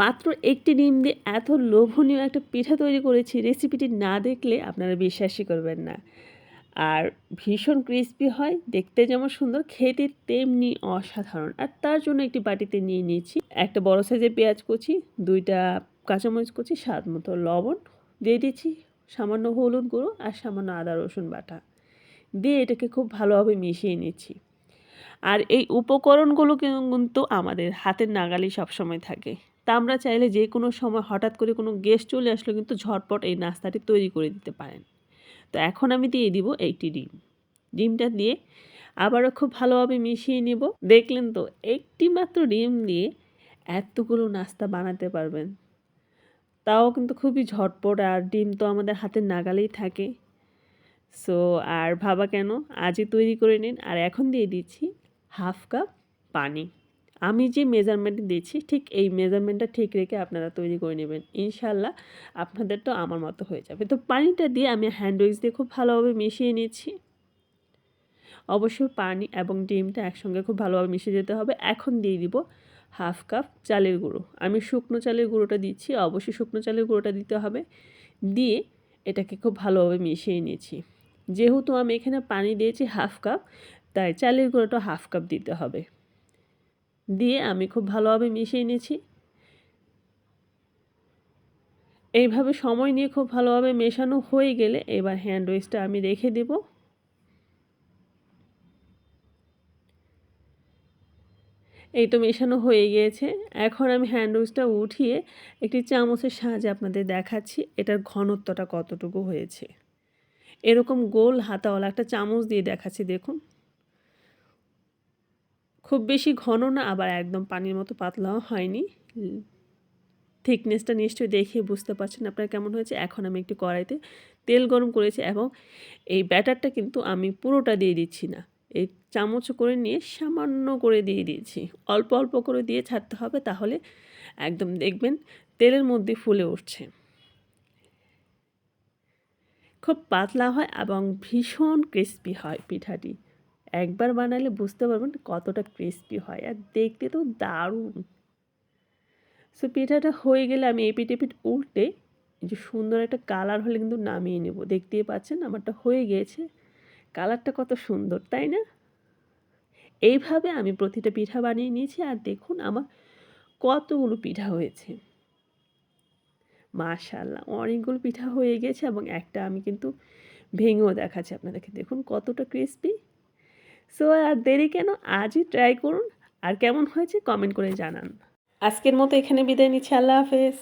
মাত্র একটি ডিম দিয়ে এত লোভনীয় একটা পিঠা তৈরি করেছি, রেসিপিটি না দেখলে আপনারা বিশ্বাসই করবেন না। আর ভীষণ ক্রিস্পি হয়, দেখতে যেমন সুন্দর, খেতে তেমনি অসাধারণ। আর তার জন্য একটি বাটিতে নিয়ে নিয়েছি একটা বড় সাইজের পেঁয়াজ কুচি, দুইটা কাঁচামরিচ কুচি, স্বাদ মতো লবণ দিয়ে দিচ্ছি সামান্য হলুদ গুঁড়ো আর সামান্য আদা, রসুন বাটা দিয়ে এটাকে খুব ভালোভাবে মিশিয়ে নিচ্ছি আর এই উপকরণগুলো কিন্তু আমাদের হাতের নাগালেই সবসময় থাকে। তা আমরা চাইলে যে কোনো সময় হঠাৎ করে কোনো গেস্ট চলে আসলে কিন্তু ঝটপট এই নাস্তাটি তৈরি করে দিতে পারেন। তো এখন আমি দিয়ে দিব এইটি ডিম। ডিমটা দিয়ে আবারও খুব ভালোভাবে মিশিয়ে নেব। দেখলেন তো, একটি মাত্র ডিম দিয়ে এতগুলো নাস্তা বানাতে পারবেন। তাও কিন্তু খুবই ঝটপট আর ডিম তো আমাদের হাতের নাগালেই থাকে। সো, আর ভাবা কেন? আজই তৈরি করে নিন। আর এখন দিয়ে দিচ্ছি হাফ কাপ পানি। আমি যে মেজারমেন্ট দিচ্ছি, ঠিক এই মেজারমেন্টটা ঠিক রেখে আপনারা তৈরি করে নেবেন। ইনশাল্লাহ আপনাদের তো আমার মতো হয়ে যাবে। তো পানিটা দিয়ে আমি হ্যান্ড উইক্স দিয়ে খুব ভালোভাবে মিশিয়ে নিচ্ছি। অবশ্যই পানি এবং ডিমটা একসঙ্গে খুব ভালোভাবে মিশে যেতে হবে। এখন দিয়ে দিব হাফ কাপ চালের গুঁড়ো। আমি শুকনো চালের গুঁড়োটা দিচ্ছি, অবশ্যই শুকনো চালের গুঁড়োটা দিতে হবে। দিয়ে এটাকে খুব ভালোভাবে মিশিয়ে নিয়েছি যেহেতু আমি এখানে পানি দিয়েছি হাফ কাপ, তাই চালের গুঁড়োটা হাফ কাপ দিতে হবে। দিয়ে আমি খুব ভালোভাবে মিশিয়ে নিয়েছি। এইভাবে সময় নিয়ে খুব ভালোভাবে মেশানো হয়ে গেলে এবার হ্যান্ড ওয়েস্টটা আমি রেখে দেব। এই তো মেশানো হয়ে গিয়েছে। এখন আমি হ্যান্ড ওয়েস্টটা উঠিয়ে একটি চামচের সাহায্যে আপনাদের দেখাচ্ছি এটার ঘনত্বটা কতটুকু হয়েছে। এরকম গোল হাতাওয়ালা একটা চামচ দিয়ে দেখাচ্ছি, দেখুন। খুব বেশি ঘন না, আবার একদম পানির মতো পাতলাও হয়নি। থিকনেসটা নিশ্চয়ই দেখে বুঝতে পারছেন আপনার কেমন হয়েছে। এখন আমি একটু কড়াইতে তেল গরম করেছি এবং এই ব্যাটারটা কিন্তু আমি পুরোটা দিয়ে দিচ্ছি না। এই চামচ করে নিয়ে সামান্য করে দিয়ে দিয়েছি। অল্প অল্প করে দিয়ে ছাড়তে হবে তাহলে একদম দেখবেন তেলের মধ্যে ফুলে উঠছে। খুব পাতলা হয় এবং ভীষণ ক্রিস্পি হয় পিঠাটি। একবার বানালে বুঝতে পারবেন কতটা ক্রিস্পি হয় আর দেখতে তো দারুণ। সো পিঠাটা হয়ে গেলে আমি এপিট এপিট উল্টে যে সুন্দর একটা কালার হলে কিন্তু নামিয়ে নেব। দেখতেই পাচ্ছেন আমারটা হয়ে গিয়েছে কালারটা কত সুন্দর, তাই না? এইভাবে আমি প্রতিটা পিঠা বানিয়ে নিয়েছি আর দেখুন আমার কতগুলো পিঠা হয়েছে। মাশাল্লাহ অনেকগুলো পিঠা হয়ে গেছে এবং একটা আমি কিন্তু ভেঙেও দেখাচ্ছি আপনাদেরকে। দেখুন কতটা ক্রিস্পি সো আর দেরি কেন? আজই ট্রাই করুন। আর কেমন হয়েছে কমেন্ট করে জানান। আজকের মতো এখানে বিদায় নিচ্ছি। আল্লাহ হাফেজ।